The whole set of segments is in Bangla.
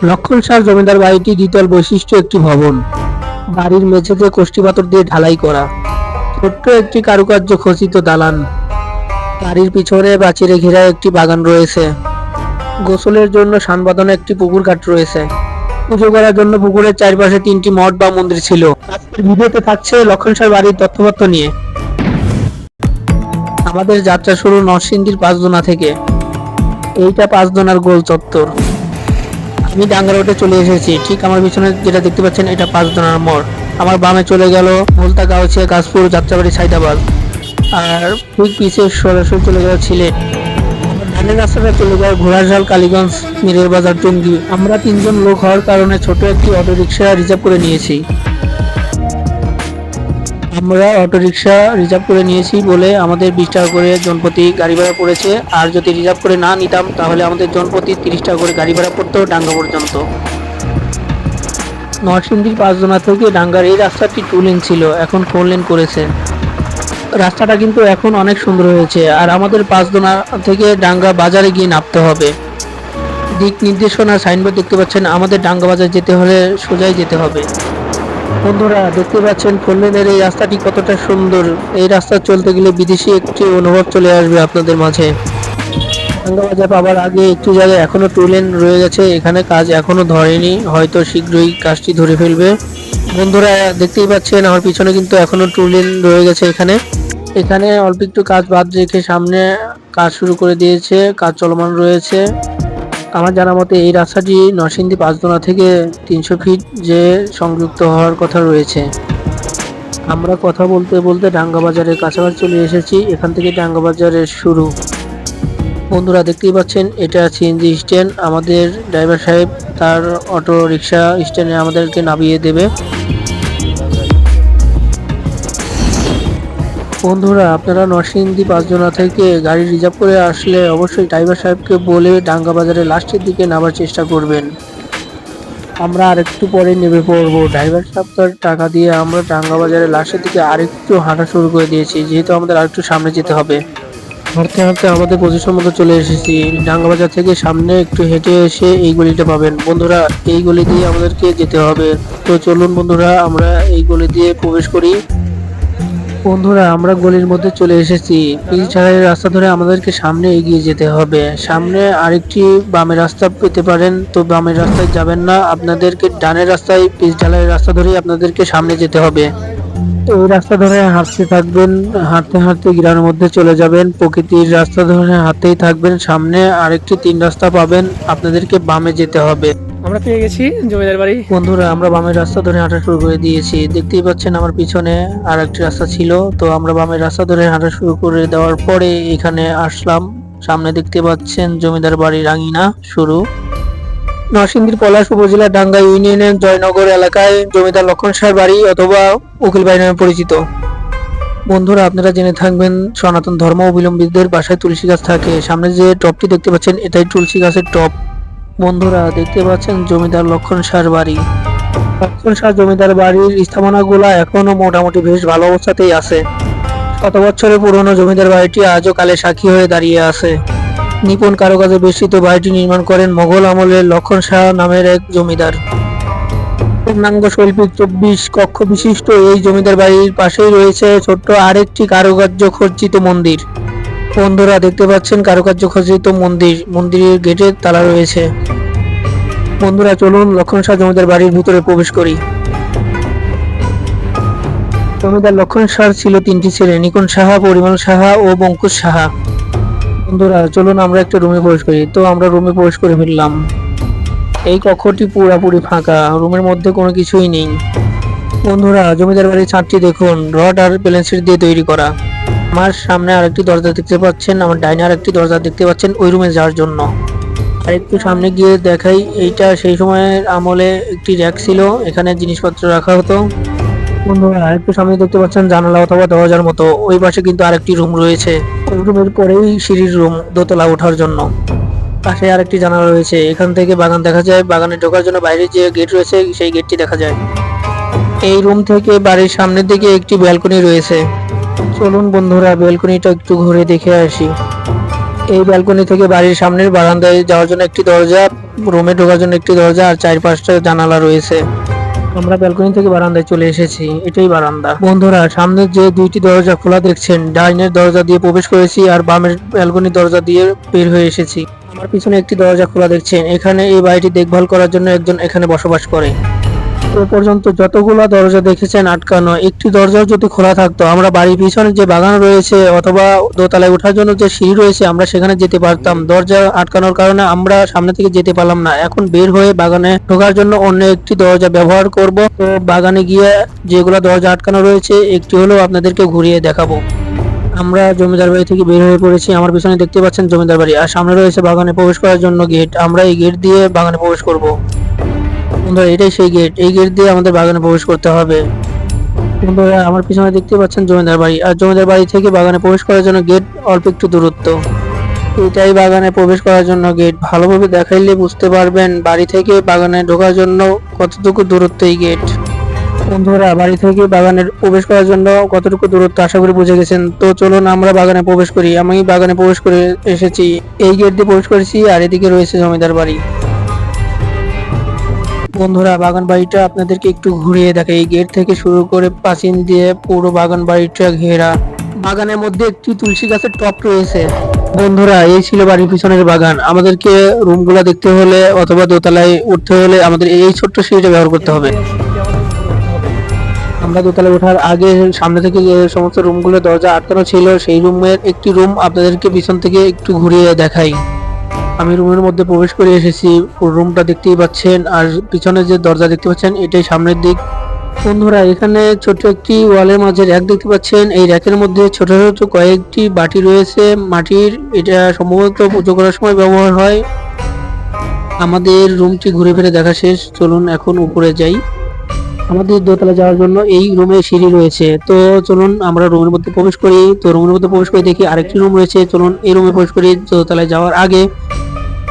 লক্ষণ সার জমিদার বাড়িটি দ্বিতল বৈশিষ্ট্য একটি ভবন। বাড়ির মেঝেতে কোষ্ঠী পাথর দিয়ে ঢালাই করা। ছোট্ট একটি কারুকার্য খচিত দালান। বাড়ির পিছনে বাচিরে ঘেরা একটি বাগান রয়েছে। গোসলের জন্য সানবাদনে একটি পুকুর ঘাট রয়েছে। পুজো করার জন্য পুকুরের চারপাশে তিনটি মঠ বা মন্দির ছিল। আজকের ভিডিওতে থাকছে লক্ষণ সার বাড়ির তথ্যপত্র নিয়ে। আমাদের যাত্রা শুরু নরসিংদীর পাঁচদোনা থেকে। এইটা পাঁচদোনার গোল চত্বর। আমি ডাঙ্গা রোডে চলে এসেছি। ঠিক আমার পিছনে যেটা দেখতে পাচ্ছেন, এটা পাঁচদোনার মোড়। আমার বামে চলে গেল ভুলতা গাউছিয়া গাছপুর যাত্রাবাড়ি সাইদাবাদ। আর ঠিক পিছিয়ে সরাসরি চলে গেল সিলেট ধানের রাস্তাটা চলে যায় ঘোড়াঝাল, কালীগঞ্জ, মিরের বাজার, টুঙ্গি। আমরা তিনজন লোক হওয়ার কারণে ছোট একটি অটো রিক্সা রিজার্ভ করে নিয়েছি। আমরা অটো রিক্সা রিজার্ভ করে নিয়েছি বলে আমাদের বিশ টাকা করে জনপ্রতি গাড়ি ভাড়া পড়েছে। আর যদি রিজার্ভ করে না নিতাম, তাহলে আমাদের জনপ্রতি তিরিশ টাকা করে গাড়ি ভাড়া পড়তো ডাঙ্গা পর্যন্ত। নরসিংদীর পাঁচজনা থেকে ডাঙ্গার এই রাস্তাটি টু লেন ছিল, এখন ফোর লেন করেছে। রাস্তাটা কিন্তু এখন অনেক সুন্দর হয়েছে, আর আমাদের পাঁচদোনা থেকে ডাঙ্গা বাজারে গিয়ে নামতে হবে। দিক নির্দেশনা সাইনবোর্ড দেখতে পাচ্ছেন, আমাদের ডাঙ্গা বাজার যেতে হলে সোজাই যেতে হবে। বন্ধুরা, দেখতে পাচ্ছেন ফোরলেনের এই রাস্তাটি কতটা সুন্দর। এই রাস্তা চলতে গেলে বিদেশি একটি অনুভব চলে আসবে আপনাদের মাঝে। বাজার পাবার আগে একটু জায়গায় এখনও টু লেন রয়ে গেছে, এখানে কাজ এখনও ধরেনি, হয়তো শীঘ্রই কাজটি ধরে ফেলবে। বন্ধুরা, দেখতেই পাচ্ছেন আমার পিছনে কিন্তু এখনও টু লেন রয়ে গেছে এখানে। এখানে অল্প একটু কাজ বাদ রেখে সামনে কাজ শুরু করে দিয়েছে, কাজ চলমান রয়েছে। আমার জানা মতে এই রাস্তাটি নরসিংদী পাঁচদোনা থেকে তিনশো ফিট যে সংযুক্ত হওয়ার কথা রয়েছে। আমরা কথা বলতে বলতে ডাঙ্গা বাজারের কাছাকাছি চলে এসেছি। এখান থেকে ডাঙ্গা বাজারের শুরু। বন্ধুরা, দেখতেই পাচ্ছেন, এটা সিএনজি স্ট্যান্ড। আমাদের ড্রাইভার সাহেব তার অটো রিক্সা স্ট্যান্ডে আমাদেরকে নামিয়ে দেবে। বন্ধুরা, আপনারা নরসিংদী পাঁচজনা থেকে গাড়ি রিজার্ভ করে আসলে অবশ্যই ড্রাইভার সাহেবকে বলে ডাঙ্গা বাজারে লাস্টের দিকে নামার চেষ্টা করবেন। আমরা আরেকটু পরে নেমে পড়ব। ড্রাইভার সাহেব তার টাকা দিয়ে আমরা ডাঙ্গা বাজারে লাস্টের দিকে আরেকটু হাঁটা শুরু করে দিয়েছি, যেহেতু আমাদের আরেকটু সামনে যেতে হবে। হাঁটতে হাঁটতে আমাদের পজিশন মতো চলে এসেছি। ডাঙ্গা বাজার থেকে সামনে একটু হেঁটে এসে এই গলিটা পাবেন। বন্ধুরা, এই গলি দিয়ে আমাদেরকে যেতে হবে। তো চলুন বন্ধুরা, আমরা এই গলি দিয়ে প্রবেশ করি। বন্ধুরা, আমরা গলির মধ্যে চলে এসেছি। পিচ ঢালাই রাস্তা ধরে আমাদেরকে সামনে এগিয়ে যেতে হবে। সামনে আরেকটি বামের রাস্তা পেতে পারেন। তো বামের রাস্তায় যাবেন না, আপনাদেরকে ডানের রাস্তায় পিচ ঢালাই রাস্তা ধরেই আপনাদেরকে সামনে যেতে হবে। তো এই রাস্তা ধরে হাঁটতে থাকবেন, হাঁটতে হাঁটতে গ্রামের মধ্যে চলে যাবেন। প্রকৃতির রাস্তা ধরে হাঁটতেই থাকবেন। সামনে আরেকটি তিন রাস্তা পাবেন। আপনাদেরকে বামে যেতে হবে। আমরা পেয়ে গেছি জমিদার বাড়ি। বন্ধুরা, আমরা বামের রাস্তা ধরে হাঁটা শুরু করে দিয়েছি। দেখতেই পাচ্ছেন আমার পিছনে আর একটি রাস্তা ছিল। তো আমরা বামের রাস্তা ধরে হাঁটা শুরু করে দেওয়ার পরে এখানে আসলাম। সামনে দেখতে পাচ্ছেন জমিদার বাড়ি রাঙিনা শুরু। নরসিংদীর পলাশ উপজেলার ডাঙ্গা ইউনিয়নের জয়নগর এলাকায় জমিদার লক্ষণ সাহের বাড়ি অথবা উকিল বাড়ি নামে পরিচিত। বন্ধুরা, আপনারা জেনে থাকবেন, সনাতন ধর্ম অবলম্বীদের বাসায় তুলসী গাছ থাকে। সামনে যে টপটি দেখতে পাচ্ছেন, এটাই তুলসী গাছের টপ। বন্ধুরা, দেখতে পাচ্ছেন জমিদার লক্ষণ সার বাড়ি। লক্ষণ সার জমিদার বাড়ির স্থাপনাগুলা এখনও মোটামুটি বেশ ভালো অবস্থাতেই আছে। শত বছরের পুরনো জমিদার বাড়িটি আজও কালে সাক্ষী হয়ে দাঁড়িয়ে আছে। নিপুণ কারুকাজে বেষ্টিত বাড়িটি নির্মাণ করেন মোগল আমলের লক্ষণ শাহ নামের এক জমিদার। পূর্ণাঙ্গ শৈল্পিক চব্বিশ কক্ষ বিশিষ্ট এই জমিদার বাড়ির পাশেই রয়েছে ছোট্ট আরেকটি কারুকার্য খচিত মন্দির। বন্ধুরা দেখতে পাচ্ছেন কারুকার্য খচিত মন্দির, মন্দিরের গেটে তালা রয়েছে। বন্ধুরা চলুন লক্ষণ শাহ জমিদার বাড়ির ভিতরে প্রবেশ করি। জমিদার লক্ষণ শাহ ছিল তিনটি ছেলে নিকুন সাহা, পরিমল সাহা ও বঙ্কুশ সাহা। বন্ধুরা চলুন আমরা একটা রুমে প্রবেশ করি। তো আমরা রুমে প্রবেশ করে ফেললাম এই কক্ষটি পুরাপুরি ফাঁকা, রুমের মধ্যে কোনো কিছুই নেই। বন্ধুরা জমিদার বাড়ির ছাদটি দেখুন, রড আর প্লেনশিট দিয়ে তৈরি করা। আমার সামনে আরেকটি দরজা দেখতে পাচ্ছেন, আমার ডাইনে আরেকটি দরজা দেখতে পাচ্ছেন ওই রুমে যাওয়ার জন্য। আর একটু সামনে গিয়ে দেখাই, এইটা সেই সময়ের আমলে একটি র্যাক ছিল, এখানে জিনিসপত্র রাখা হতো। বন্ধুরা, আরেকটু সামনে দেখতে পাচ্ছেন, জানালা অথবা দরজার মতো, ওই পাশে কিন্তু আরেকটি রুম রয়েছে। ওই রুমের পরেই সিঁড়ির রুম, দোতলা ওঠার জন্য। পাশে আরেকটি জানালা রয়েছে, এখান থেকে বাগান দেখা যায়, বাগানে ঢোকার জন্য বাইরে যে গেট রয়েছে, সেই গেটটি দেখা যায়। এই রুম থেকে বাড়ির সামনের দিকে একটি ব্যালকনি রয়েছে। চলুন বন্ধুরা, ব্যালকনিটা একটু ঘুরে দেখে আসি। এই ব্যালকনি থেকে বাড়ির সামনের বারান্দায় যাওয়ার জন্য একটি দরজা, রুমে ঢোকার জন্য একটি দরজা, আর চার পাঁচটা জানালা রয়েছে। আমরা ব্যালকনি থেকে বারান্দায় চলে এসেছি, এটাই বারান্দা। বন্ধুরা, সামনে যে দুইটি দরজা খোলা দেখছেন, ডাইনের দরজা দিয়ে প্রবেশ করেছি, আর বামের ব্যালকনি দরজা দিয়ে বের হয়ে এসেছি। আমার পিছনে একটি দরজা খোলা দেখছেন, এখানে এই বাড়িটি দেখভাল করার জন্য একজন এখানে বসবাস করে। এ পর্যন্ত যতগুলো দরজা দেখেছেন আটকানো, একটি দরজাও যদি খোলা থাকতো, আমরা বাড়ির পিছনে যে বাগান রয়েছে অথবা দোতলায় ওঠার জন্য যে সিঁড়ি রয়েছে, আমরা সেখানে যেতে পারতাম। দরজা আটকানোর কারণে আমরা সামনে থেকে যেতে পারলাম না। এখন বের হয়ে বাগানে ঢোকার জন্য অন্য একটি দরজা ব্যবহার করব। তো বাগানে গিয়ে যেগুলো দরজা আটকানো রয়েছে, একটি হলেও আপনাদেরকে ঘুরিয়ে দেখাবো। আমরা জমিদার বাড়ি থেকে বের হয়ে পড়েছি। আমার পিছনে দেখতে পাচ্ছেন জমিদার বাড়ি। আর সামনে রয়েছে বাগানে প্রবেশ করার জন্য গেট আমরা এই গেট দিয়ে বাগানে প্রবেশ করব। বন্ধুরা, এটাই সেই গেট এই গেট দিয়ে আমাদের বাগানে প্রবেশ করতে হবে। বন্ধুরা, আমার পিছনে দেখতে পাচ্ছেন জমিদার বাড়ি। আর জমিদার বাড়ি থেকে বাগানে প্রবেশ করার জন্য গেট অল্প একটু দূরত্ব। এটাই বাগানে প্রবেশ করার জন্য গেট ভালোভাবে দেখাইলে বুঝতে পারবেন বাড়ি থেকে বাগানে ঢোকার জন্য কতটুকু দূরত্ব এই গেট বন্ধুরা, বাড়ি থেকে বাগানে প্রবেশ করার জন্য কতটুকু দূরত্ব আশা করি বুঝে গেছেন। তো চলুন আমরা বাগানে প্রবেশ করি। আমি বাগানে প্রবেশ করে এসেছি। এই গেট দিয়ে প্রবেশ করেছি আর এদিকে রয়েছে জমিদার বাড়ি। বন্ধুরা বাগান বাড়িটা আপনাদেরকে একটু ঘুরিয়ে দেখে এই গেট থেকে শুরু করে প্রাচীন দিয়ে পুরো বাগান বাড়িটা ঘেরা। বাগানের মধ্যে একটি তুলসী গাছের টপ রয়েছে। বন্ধুরা, এই ছিল বাড়ির পিছনের বাগান। আমাদেরকে রুমগুলো দেখতে হলে অথবা দোতলায় উঠতে হলে আমাদের এই ছোট্ট সিঁড়িটা ব্যবহার করতে হবে। আমরা দোতলায় ওঠার আগে সামনে থেকে যে সমস্ত রুমগুলো দরজা আটকানো ছিল, সেই রুমের একটি রুম আপনাদেরকে পিছন থেকে একটু ঘুরিয়ে দেখাই। আমি রুমের মধ্যে প্রবেশ করে এসেছি। রুমটা দেখতেই পাচ্ছেন আর পিছনে যে দরজা দেখতে পাচ্ছেন, এটাই সামনের দিক। বন্ধুরা, এখানে ছোট একটি ওয়ালের মাঝে র্যাক দেখতে পাচ্ছেন। এই র্যাকের মধ্যে ছোট ছোট কয়েকটি বাটি রয়েছে। মাটির এটা সম্ভবত পুজো করার সময় ব্যবহার হয়। আমাদের রুমটি ঘুরে ফিরে দেখা শেষ। চলুন এখন উপরে যাই। আমাদের দোতলা যাওয়ার জন্য এই রুমে সিঁড়ি রয়েছে। তো চলুন, আমরা রুমের মধ্যে প্রবেশ করি। তো রুমের মধ্যে প্রবেশ করে দেখি আরেকটি রুম রয়েছে। চলুন, এই রুমে প্রবেশ করি দোতলায় যাওয়ার আগে।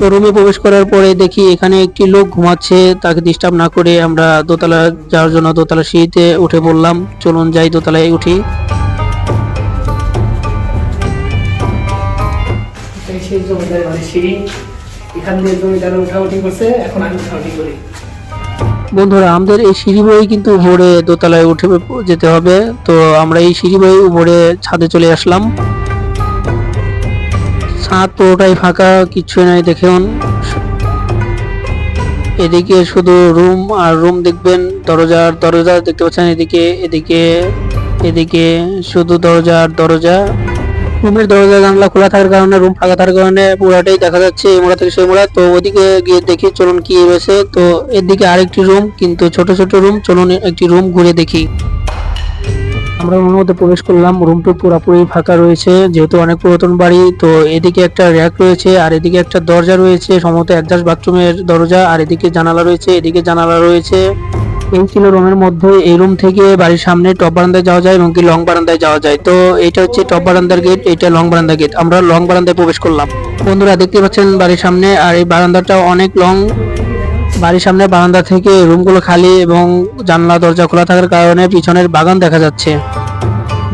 তো রুমে প্রবেশ করার পরে দেখি এখানে একটি লোক ঘুমাচ্ছে তাকে ডিস্টার্ব না করে আমরা দোতলা যাওয়ার জন্য দোতলা সিঁড়িতে উঠে বললাম চলুন যাই দোতলায় উঠি। সেই জমিদার বাড়ির সিঁড়ি। এখান দিয়ে জমিদার উঠাউঠি করছে এখন আমি উঠাউঠি করি। বন্ধুরা আমাদের এই সিঁড়ি বই কিন্তু উপরে দোতলায় উঠে যেতে হবে। তো আমরা এই সিঁড়ি বই উপরে ছাদে চলে আসলাম। ছাদ পুরোটাই ফাঁকা কিচ্ছু নাই দেখুন এদিকে শুধু রুম আর রুম দেখবেন, দরজা আর দরজা দেখতে পাচ্ছেন এদিকে এদিকে এদিকে শুধু দরজা আর দরজা। রুমের দরজা জানলা খোলা থাকার কারণে, রুম ফাঁকা থাকার কারণে পুরাটাই দেখা যাচ্ছে, এই মোড়া থেকে সেই মোড়া। তো ওদিকে গিয়ে দেখি চলুন কি রয়েছে। তো এদিকে আরেকটি রুম, কিন্তু ছোট ছোট রুম, চলুন একটি রুম ঘুরে দেখি। আমরা রুমের মধ্যে প্রবেশ করলাম। রুমটি পুরোপুরি ফাঁকা রয়েছে, যেহেতু অনেক পুরাতন বাড়ি, তো এদিকে একটা র্যাক রয়েছে, আর এদিকে একটা দরজা রয়েছে, সম্ভবত অ্যাডজাস্ট বাথরুমের দরজা, আর এদিকে জানালা রয়েছে, এদিকে জানালা রয়েছে। এই ছিল রুমের মধ্যে, এই রুম থেকে বাড়ির সামনে টপ বারান্দায় যাওয়া যায় এবং কি লং বারান্দায় যাওয়া যায়। তো এটা হচ্ছে টপ বারান্দার গেট এটা লং বারান্দা গেট আমরা লং বারান্দায় প্রবেশ করলাম। বন্ধুরা দেখতে পাচ্ছেন বাড়ির সামনে, আর এই বারান্দাটা অনেক লং বাড়ির সামনে বারান্দা থেকে রুমগুলো খালি এবং জানলা, দরজা খোলা থাকার কারণে পিছনের বাগান দেখা যাচ্ছে।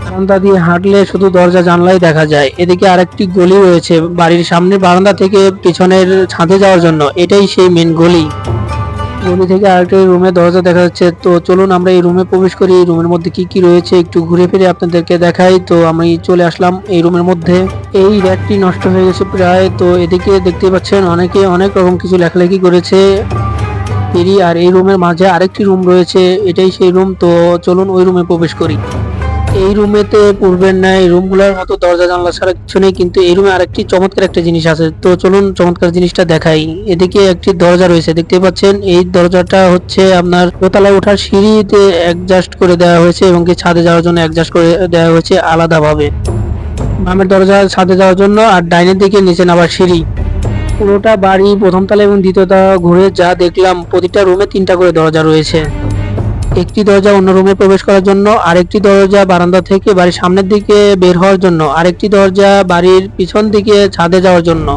বারান্দা দিয়ে হাঁটলে শুধু দরজা, জানলাই দেখা যায়। এদিকে আরেকটি গলি রয়েছে বাড়ির সামনে বারান্দা থেকে পিছনের ছাদে যাওয়ার জন্য। এটাই সেই মেন গলি। গলি থেকে আরেকটি রুমে দরজা দেখা যাচ্ছে। তো চলুন আমরা এই রুমে প্রবেশ করি। এই রুমের মধ্যে কি কি রয়েছে একটু ঘুরে ফিরে আপনাদেরকে দেখাই। তো আমি চলে আসলাম এই রুমের মধ্যে। এই র্যাকটি নষ্ট হয়ে গেছে প্রায়। তো এদিকে দেখতে পাচ্ছেন অনেকে অনেক রকম কিছু লেখালেখি করেছে। এরই আর এই রুমের মাঝে আরেকটি রুম রয়েছে, এটাই সেই রুম। তো চলুন ওই রুমে প্রবেশ করি। এই রুমেতে পূর্বের ন্যায় রুমগুলোর মতো দরজা, জানলা ছাড়া কিছু নেই, কিন্তু এই রুমে আরেকটি চমৎকার একটা জিনিস আছে। তো চলুন চমৎকার জিনিসটা দেখাই। এদিকে একটি দরজা রয়েছে দেখতে পাচ্ছেন? এই দরজাটা হচ্ছে আপনার দোতলায় ওঠার সিঁড়িতে অ্যাডজাস্ট করে দেওয়া হয়েছে এবং কি ছাদে যাওয়ার জন্য অ্যাডজাস্ট করে দেওয়া হয়েছে আলাদাভাবে। বামের দরজা ছাদে যাওয়ার জন্য, আর ডাইনের দিকে নিচে নামার সিঁড়ি। পুরোটা বাড়ি প্রথম তলা এবং দ্বিতীয় তলা ঘুরে যা দেখলাম, প্রতিটা রুমে তিনটা করে দরজা রয়েছে। একটি দরজা অন্য রুমে প্রবেশ করার জন্য, আরেকটি দরজা বারান্দা থেকে বাড়ির সামনের দিকে বের হওয়ার জন্য, আরেকটি দরজা বাড়ির পিছন দিকে ছাদে যাওয়ার জন্য।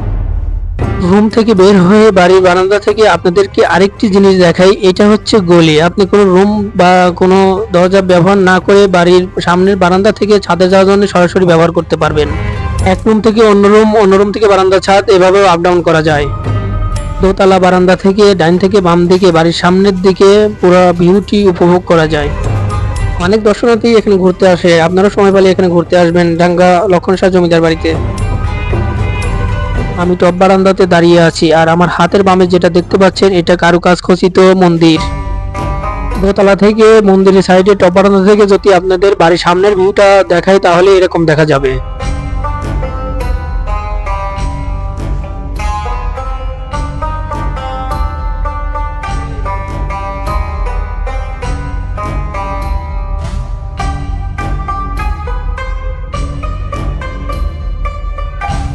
রুম থেকে বের হয়ে বাড়ির বারান্দা থেকে আপনাদেরকে আরেকটি জিনিস দেখাই, এটা হচ্ছে গলি। আপনি কোনো রুম বা কোনো দরজা ব্যবহার না করে বাড়ির সামনের বারান্দা থেকে ছাদে যাওয়ার জন্য সরাসরি ব্যবহার করতে পারবেন। এক রুম থেকে অন্য রুম অন্য রুম থেকে বারান্দা, ছাদ, এভাবেও আপ ডাউন করা যায়। দোতলা, বারান্দা থেকে, ডাইন থেকে, বাম দিকে, বাড়ির সামনের দিকে, পুরো ভিউটি উপভোগ করা যায়। অনেক দর্শনার্থী এখানে ঘুরতে আসে। আপনারা সময় পেলে এখানে ঘুরতে আসবেন ডাঙ্গা লক্ষণ শাহ জমিদার বাড়িতে। আমি টপ বারান্দাতে দাঁড়িয়ে আছি আর আমার হাতের বামে যেটা দেখতে পাচ্ছেন, এটা কারুকাজ খচিত মন্দির। দোতলা থেকে মন্দিরের সাইডে টপ বারান্দা থেকে যদি আপনাদের বাড়ির সামনের ভিউটা দেখায়, তাহলে এরকম দেখা যাবে।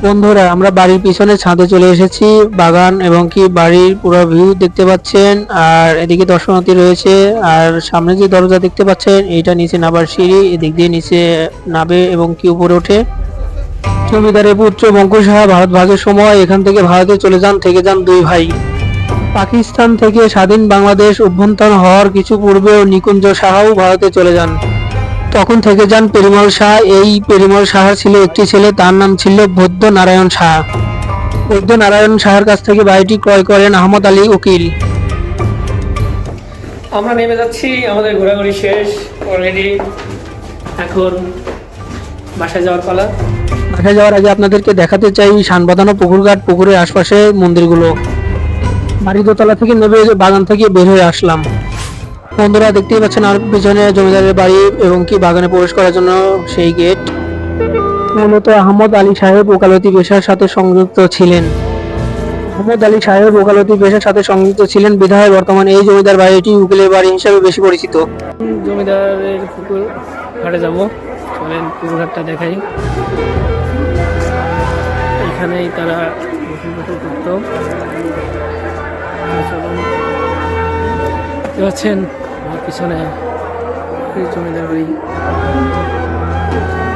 বন্ধুরা, আমরা বাড়ির পিছনে ছাদে চলে এসেছি, বাগান এবং কি বাড়ির পুরো ভিউ দেখতে পাচ্ছেন, আর এদিকে দর্শনার্থী রয়েছে, আর সামনে যে দরজা দেখতে পাচ্ছেন এটা নিচে নাবার সিঁড়ি, এদিক দিয়ে নিচে নাবে এবং কি উপরে ওঠে। জমিদারের পুত্র বঙ্কু সাহা ভারত ভাগের সময় এখান থেকে ভারতে চলে যান, থেকে যান দুই ভাই। পাকিস্তান থেকে স্বাধীন বাংলাদেশ অভ্যন্তর হওয়ার কিছু পূর্বেও নিকুঞ্জ সাহাও ভারতে চলে যান। তখন থেকে যান পেরিমল শাহ। এই পেরিমল শাহ ছিল একটি ছেলে তার নাম ছিল বৈদ্য নারায়ণ শাহ। বৈদ্য নারায়ণ শাহের কাছ থেকে বাড়িটি ক্রয় করেন আহমদ আলী উকিল। আমরা নেমে যাচ্ছি আমাদের ঘোরাঘুরি শেষ অলরেডি এখন বাসায় যাওয়ার পালা। বাসায় যাওয়ার আগে আপনাদেরকে দেখাতে চাই শানবাঁধানো পুকুরঘাট পুকুরের আশপাশে মন্দিরগুলো। বাড়ি দোতলা থেকে নেমে বাগান থেকে বের হয়ে আসলাম। বন্ধুরা দেখতেই পাচ্ছেন আর পিছনে জমিদারের বাড়ি এবং কি বাগানে প্রবেশ করার জন্য সেই গেট মূলত আহমদ আলী সাহেব ওকালতি পেশার সাথে সংযুক্ত ছিলেন। আহমদ আলী সাহেব ওকালতি পেশার সাথে সংযুক্ত ছিলেন। বিধায় বর্তমানে এই জমিদার বাড়িটি উকিলের বাড়ি হিসেবে বেশি পরিচিত। জমিদারের পুকুর ঘাটে যাব। চলেন পুকুর ঘাটটা দেখাই। এখানেই তারা করতো। দেখতে পাচ্ছেন আমার পিছনে জমিদার বাড়ি।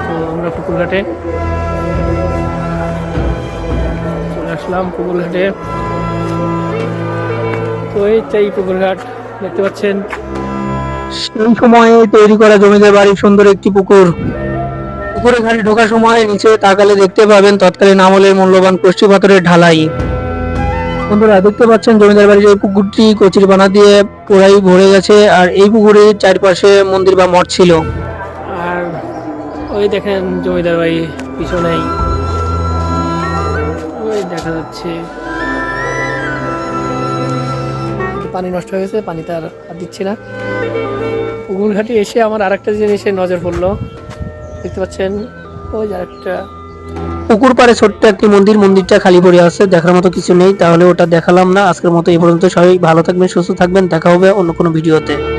তো আমরা পুকুরঘাটে চলে আসলাম পুকুরঘাটে। তো এইটাই পুকুর ঘাট দেখতে পাচ্ছেন? সেই সময়ে তৈরি করা জমিদার বাড়ির সুন্দর একটি পুকুর। পুকুরে ঘাটে ঢোকার সময় নিচে তাকালে দেখতে পাবেন তৎকালীন আমলের মূল্যবান কষ্টি পাথরের ঢালাই। বন্ধুরা দেখতে পাচ্ছেন জমিদার বাড়ির এই পুকুরটি কচির বানা দিয়ে পুরাই ভরে গেছে আর এই পুকুরের চারপাশে মন্দির বা মঠ ছিল। আর ওই দেখেন জমিদার বাড়ি পিছনেই। ওই দেখা যাচ্ছে। পানি নষ্ট হয়ে গেছে পানি তার আর দিচ্ছি না। পুকুর ঘাটে এসে আমার আরেকটা জিনিসে নজর পড়ল। দেখতে পাচ্ছেন ওই আরেকটা পুকুর পাড়ে ছোট্ট একটি মন্দির, মন্দিরটা খালি পড়ে আছে, দেখার মতো কিছু নেই, তাহলে ওটা দেখালাম না। আজকের মতো এই পর্যন্ত, সবাই ভালো থাকবেন, সুস্থ থাকবেন, দেখা হবে অন্য কোনো ভিডিওতে।